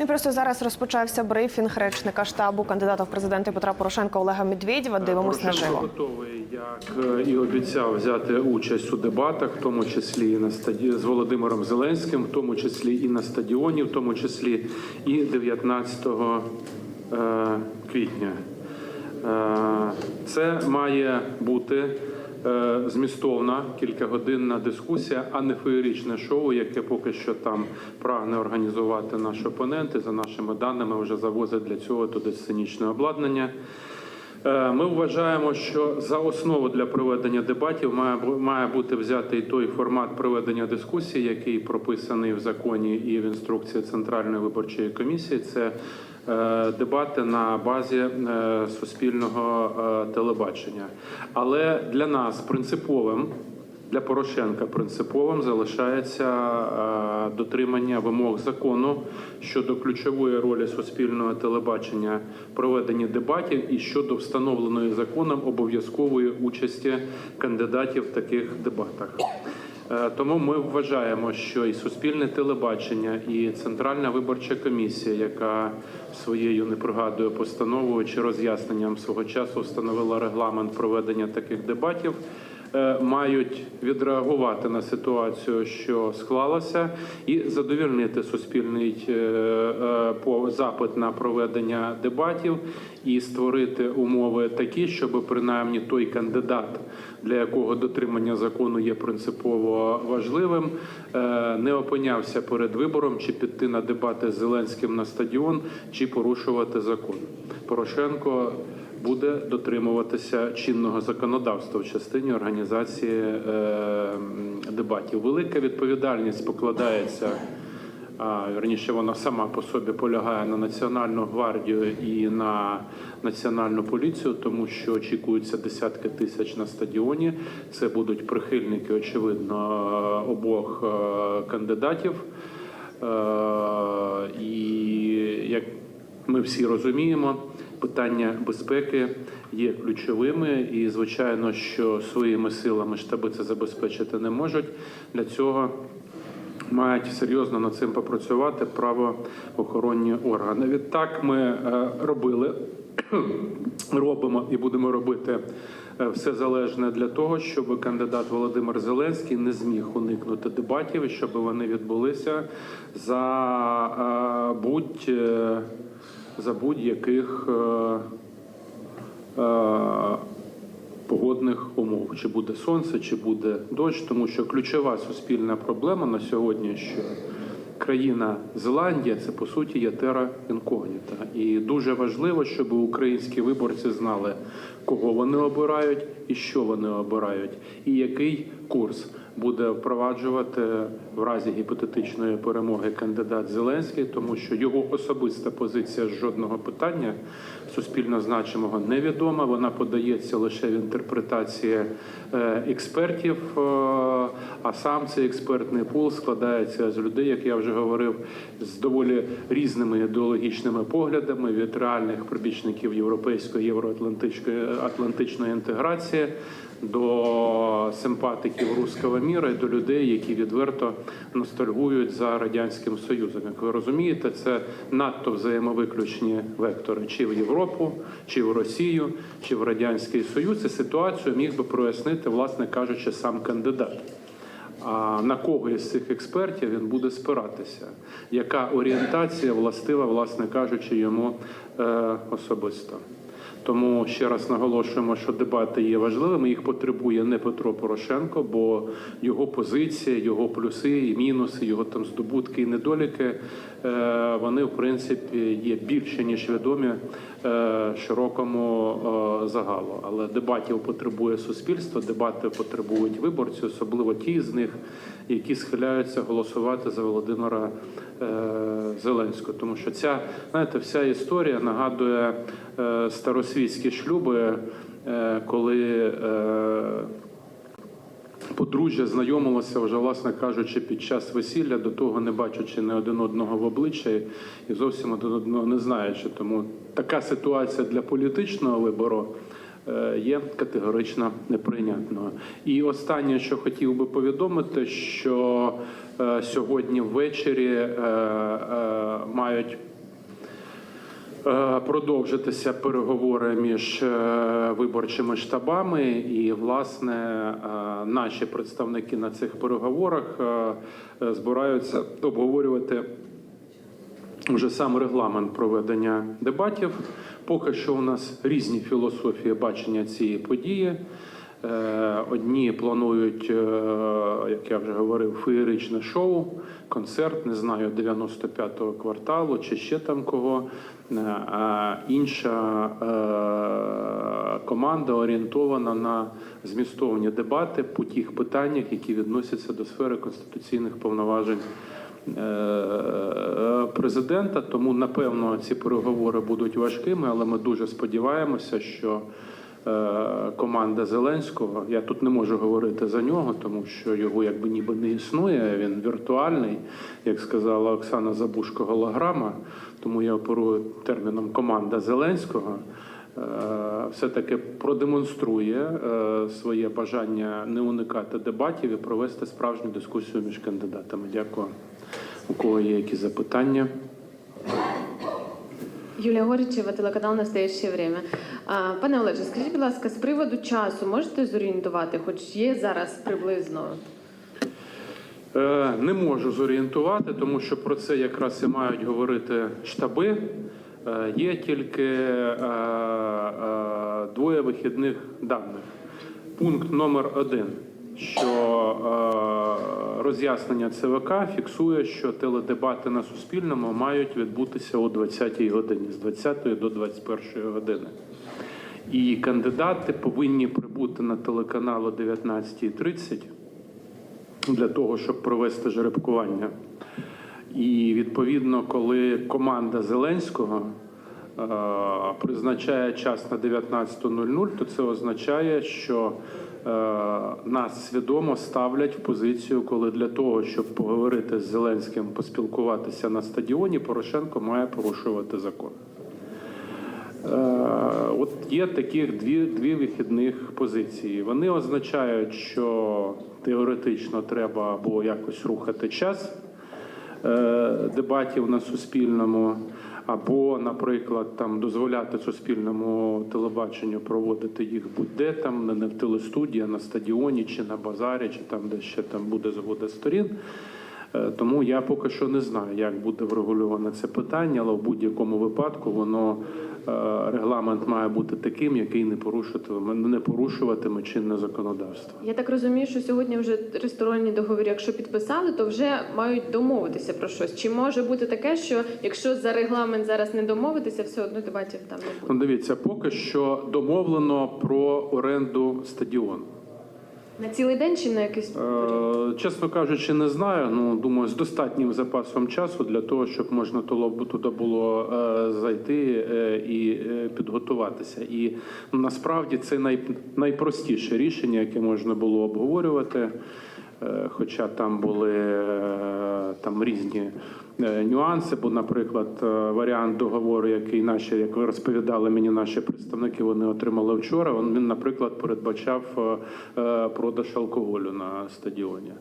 Ну, і просто зараз розпочався брифінг речника штабу кандидата в президенти Петра Порошенка Олега Медведєва. Дивимось Порошенко наживо. готовий, як е, і обіцяв взяти участь у дебатах, в тому числі і на стаді з Володимиром Зеленським, в тому числі і на стадіоні, в тому числі і 19 е, квітня. Е, Це має бути е, змістовна кількагодинна дискусія, а не феєричне шоу, яке поки що там прагне організувати наш опонент. І за нашими даними вже завозять для цього туди сценічне обладнання. Е, Ми вважаємо, що за основу для проведення дебатів має має бути взятий той формат проведення дискусії, який прописаний в законі і в інструкції Центральної виборчої комісії. Це е, дебати на базі е, суспільного е, телебачення. Але для нас принциповим. Для Порошенка принциповим залишається е, дотримання вимог закону щодо ключової ролі суспільного телебачення в проведенні дебатів і щодо встановленої законом обов'язкової участі кандидатів в таких дебатах. Е, Тому ми вважаємо, що і суспільне телебачення, і Центральна виборча комісія, яка своєю не пригадую постановою чи роз'ясненням свого часу встановила регламент проведення таких дебатів мають відреагувати на ситуацію, що склалася, і задовільнити суспільний е, е, запит на проведення дебатів і створити умови такі, щоб принаймні той кандидат, для якого дотримання закону є принципово важливим, е, не опинявся перед вибором чи піти на дебати з Зеленським на стадіон, чи порушувати закон. Порошенко буде дотримуватися чинного законодавства в частині організації е, дебатів. Велика відповідальність покладається. А верніше вона сама по собі полягає на національну гвардію і на національну поліцію, тому що очікуються десятки тисяч на стадіоні. Це будуть прихильники, очевидно, обох е, кандидатів. Е, І як ми всі розуміємо, питання безпеки є ключовими, і звичайно, що своїми силами штаби це забезпечити не можуть. Для цього мають серйозно над цим попрацювати правоохоронні органи. Відтак ми е, робили, робимо і будемо робити е, все залежне для того, щоб кандидат Володимир Зеленський не зміг уникнути дебатів, щоб вони відбулися за е, будь за будь-яких. е, е, погодних умов, чи буде сонце, чи буде дощ, тому що ключова суспільна проблема на сьогодні, що країна Зеландія це по суті є тера інкогніта. І дуже важливо, щоб українські виборці знали, кого вони обирають і що вони обирають, і який курс буде впроваджувати в разі гіпотетичної перемоги кандидат Зеленський, тому що його особиста позиція з жодного питання суспільно значимого невідома. Вона подається лише в інтерпретації е, експертів. е, А сам цей експертний пул складається з людей, як я вже говорив, з доволі різними ідеологічними поглядами від реальних прибічників європейської євроатлантичної атлантичної інтеграції до симпатиків руського міра і до людей, які відверто ностальгують за радянським союзом. Як ви розумієте, це надто взаємовиключні вектори, чи в Європу, чи в Росію, чи в радянський союз. І ситуацію міг би прояснити, власне кажучи, сам кандидат. А на кого із цих експертів він буде спиратися? Яка орієнтація властива, власне кажучи, йому е, особисто? Тому ще раз наголошуємо, що дебати є важливими. Їх потребує не Петро Порошенко, бо його позиція, його плюси і мінуси, його там здобутки і недоліки, е, вони в принципі є більше ніж відомі е, широкому е, загалу. Але дебатів потребує суспільство, дебати потребують виборці, особливо ті з них, які схиляються голосувати за Володимира Зеленського. Тому що ця знаєте, вся історія нагадує старосвітські шлюби, е, коли е, подружжя знайомилося вже, власне кажучи, під час весілля, до того не бачачи не один одного в обличчя і зовсім один одного не знаючи. Тому така ситуація для політичного вибору. е, є категорично неприйнятною. І останнє, що хотів би повідомити, що е, сьогодні ввечері е, е, мають е, продовжитися переговори між е, виборчими штабами, і власне е, наші представники на цих переговорах е, е, збираються обговорювати вже сам регламент проведення дебатів. Поки що у нас різні філософії бачення цієї події. Е, Одні планують, е, як я вже говорив, феєричне шоу, концерт, не знаю, 95-го кварталу чи ще там кого. Е, А інша команда орієнтована на змістовні дебати по тих питаннях, які відносяться до сфери конституційних повноважень президента. Тому напевно ці переговори будуть важкими, але ми дуже сподіваємося, що команда Зеленського, я тут не можу говорити за нього, тому що його якби ніби не існує. Він віртуальний, як сказала Оксана Забушко, голограма. Тому я оперую терміном команда Зеленського. е, Все-таки продемонструє е, своє бажання не уникати дебатів і провести справжню дискусію між кандидатами. Дякую. У кого є якісь запитання? Юлія Горічева, телеканал Настояще время. Пане Олеже, скажіть, будь ласка, з приводу часу можете зорієнтувати, хоч є зараз приблизно? Е, Не можу зорієнтувати, тому що про це якраз і мають говорити штаби. Е, Є тільки е, двоє вихідних даних. Пункт номер один, що е, роз'яснення ЦВК фіксує, що теледебати на Суспільному мають відбутися о 20-й годині, з 20 до 21 години. І кандидати повинні прибути на телеканал о 19.30 для того, щоб провести жеребкування. І відповідно, коли команда Зеленського е, призначає час на 19.00, то це означає, що нас свідомо ставлять в позицію, коли для того, щоб поговорити з Зеленським, поспілкуватися на стадіоні, Порошенко має порушувати закон. Е, От є таких дві, дві вихідних позиції. Вони означають, що теоретично треба або якось рухати час е, дебатів на суспільному, або, наприклад, там дозволяти суспільному телебаченню проводити їх будь-де там, не- в телестудії, а на стадіоні, чи на базарі, чи там, де ще там буде згода сторін. Е, Тому я поки що не знаю, як буде врегульоване це питання, але в будь-якому випадку воно е, регламент має бути таким, який не порушуватиме, не порушуватиме чинне законодавство. Я так розумію, що сьогодні вже ресторанні договори, якщо підписали, то вже мають домовитися про щось. Чи може бути таке, що якщо за регламент зараз не домовитися, все одно дебатів там не буде? Ну, дивіться, поки що домовлено про оренду стадіону. На цілий день чи на якийсь період? Е, Чесно кажучи, не знаю. Ну думаю, з достатнім запасом часу для того, щоб можна було туди було е, зайти е, і підготуватися. І ну, насправді це най, найпростіше рішення, яке можна було обговорювати. Хоча там були там різні нюанси, бо, наприклад, е, варіант договору, який наші, як розповідали мені, наші представники вони отримали вчора. Він, наприклад, передбачав е, е, продаж алкоголю на стадіоні.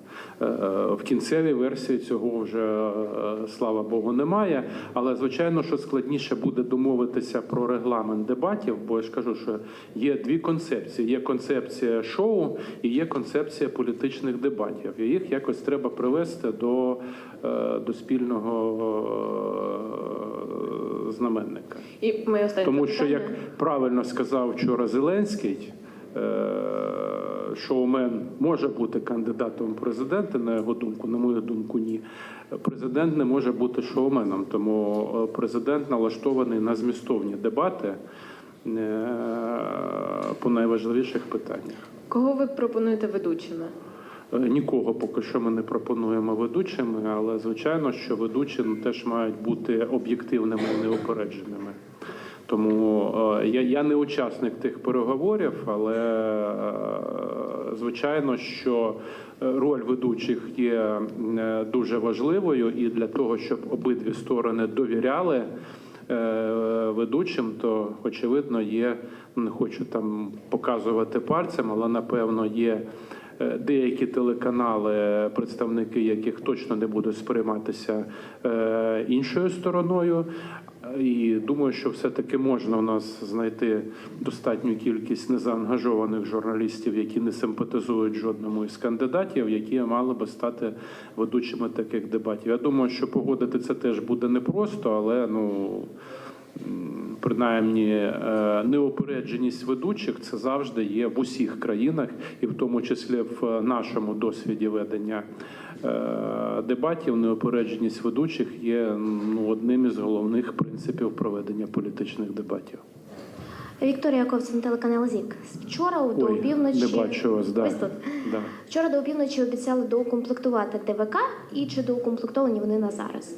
Е, е, В кінцевій версії цього вже е, слава Богу немає. Але звичайно, що складніше буде домовитися про регламент дебатів, бо я ж кажу, що є дві концепції: є концепція шоу і є концепція політичних дебатів. І їх якось треба привести до, е, до спільного е, знаменника. І моє останнє Тому що, як правильно сказав вчора Зеленський, е, шоумен може бути кандидатом в президенти, на його думку, на мою думку, ні. Президент не може бути шоуменом, тому е, президент налаштований на змістовні дебати по найважливіших питаннях. кого ви пропонуєте ведучими? Е, Нікого поки що ми не пропонуємо ведучими, але звичайно, що ведучі теж мають бути об'єктивними і неупередженими. Тому е, я, я не учасник тих переговорів, але е, звичайно, що роль ведучих є дуже важливою, і для того, щоб обидві сторони довіряли ведучим, то очевидно є. Не хочу там показувати пальцем, але напевно є. Е, Деякі телеканали, представники яких точно не будуть сприйматися е, іншою стороною, і думаю, що все-таки можна у нас знайти достатню кількість незаангажованих журналістів, які не симпатизують жодному із кандидатів, які мали би стати ведучими таких дебатів. Я думаю, що погодити це теж буде непросто, але ну. Принаймні е, неупередженість ведучих це завжди є в усіх країнах, і в тому числі в нашому досвіді ведення е, дебатів. Неупередженість ведучих є ну, одним із головних принципів проведення політичних дебатів. Вікторія Ковцин, телеканал ЗІК. Вчора до Ой, опівночі не бачу вас, да. Ось тут. Да. Вчора до опівночі обіцяли доукомплектувати ТВК, і чи доукомплектовані вони на зараз?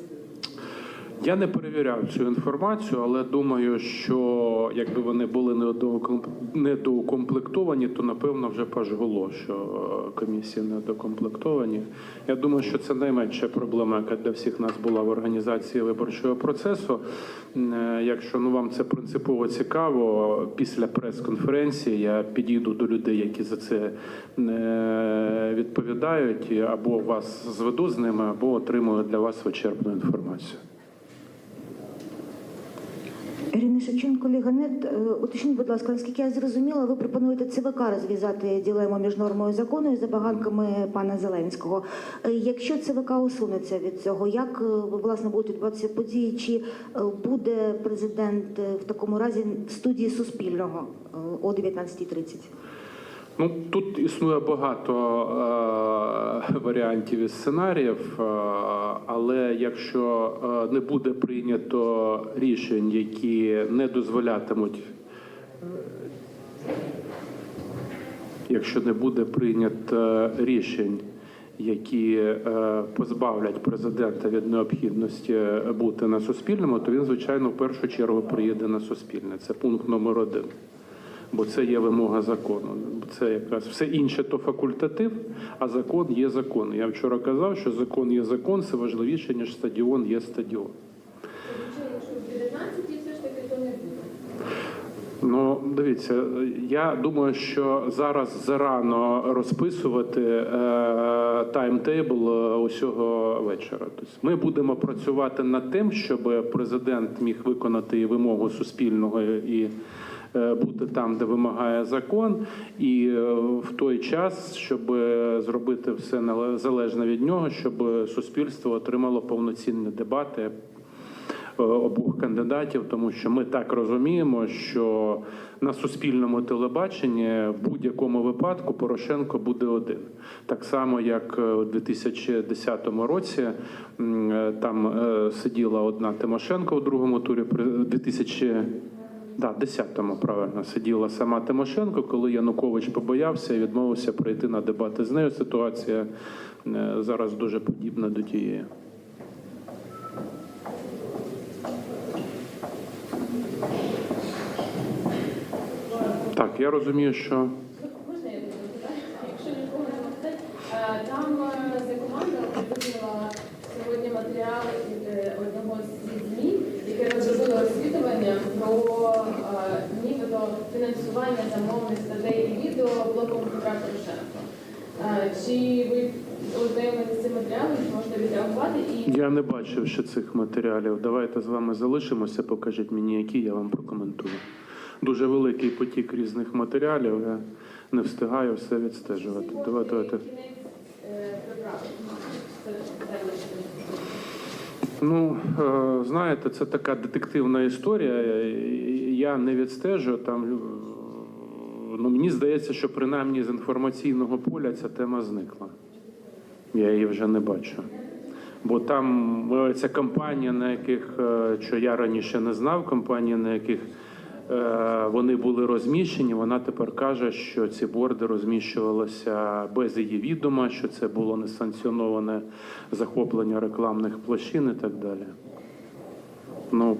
Я не перевіряв цю інформацію, але думаю, що якби вони були недоукомп- недоукомплектовані, то напевно вже пожголо, що е, комісії недокомплектовані. Я думаю, що це найменша проблема, яка для всіх нас була в організації виборчого процесу. Е, Якщо ну вам це принципово цікаво, після прес-конференції я підійду до людей, які за це е, відповідають, або вас зведу з ними, або отримую для вас вичерпну інформацію. Ірина Шевченко, Ліганет, Е, уточніть, будь ласка, наскільки я зрозуміла, ви пропонуєте ЦВК розв'язати ділему між нормою закону і забаганками пана Зеленського. Е, Якщо ЦВК усунеться від цього, як е, власне будуть відбуватися події? Чи буде президент в такому разі в студії Суспільного о 19.30? Ну тут існує багато е, варіантів і сценаріїв, е, але якщо е, не буде прийнято рішень, які не дозволятимуть, е, якщо не буде прийнято рішень, які е, позбавлять президента від необхідності бути на суспільному, то він звичайно в першу чергу приїде на суспільне. Це пункт номер один бо це є вимога закону. Це якраз все інше то факультатив, а закон є закон. Я вчора казав, що закон є закон, це важливіше, ніж стадіон є стадіон. Якщо в 19 все ж таки то не буде. Ну, дивіться, я думаю, що зараз зарано розписувати е, таймтейбл е, усього вечора. Тобто ми будемо працювати над тим, щоб президент міг виконати вимогу суспільного і бути там, де вимагає закон, і е, в той час, щоб е, зробити все залежне від нього, щоб суспільство отримало повноцінні дебати е, обох кандидатів, тому що ми так розуміємо, що на суспільному телебаченні в будь-якому випадку Порошенко буде один. Так само, як е, у 2010 році е, там е, сиділа одна Тимошенко у другому турі при 2000 Да, 10-му, правильно сиділа сама Тимошенко, коли Янукович побоявся і відмовився прийти на дебати з нею. Ситуація е, зараз дуже подібна до тієї. Так, я розумію, що Можна я тут? Якщо нікого не е, там е, за команда оприлюднила сьогодні матеріал від е, одного з ЗМІ, яке розробило розслідування про е, фінансування замовних статей і відео блоком Петра Порошенка. Чи ви ознайомилися цим матеріалом, чи можете відреагувати? І я не бачив ще цих матеріалів. Давайте з вами залишимося. Покажіть мені, які я вам прокоментую. Дуже великий потік різних матеріалів. Я не встигаю все відстежувати. Давайте, давайте. е, Ну, е, знаєте, це така детективна історія. Я не відстежу там. е, Ну, мені здається, що принаймні з інформаційного поля ця тема зникла. Я її вже не бачу. Бо там е, ця компанія, на яких е, що я раніше не знав, компанія, на яких вони були розміщені, вона тепер каже, що ці борди розміщувалися без її відома, що це було несанкціоноване захоплення рекламних площин і так далі. Ну,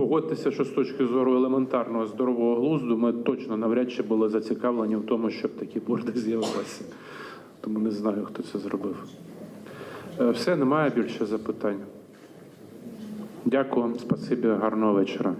погодьтеся, що з точки зору елементарного здорового глузду ми точно навряд чи були зацікавлені в тому, щоб такі борди з'явилися. Тому не знаю, хто це зробив. Е, Все, немає більше запитань. Дякую, спасибі, гарного вечора.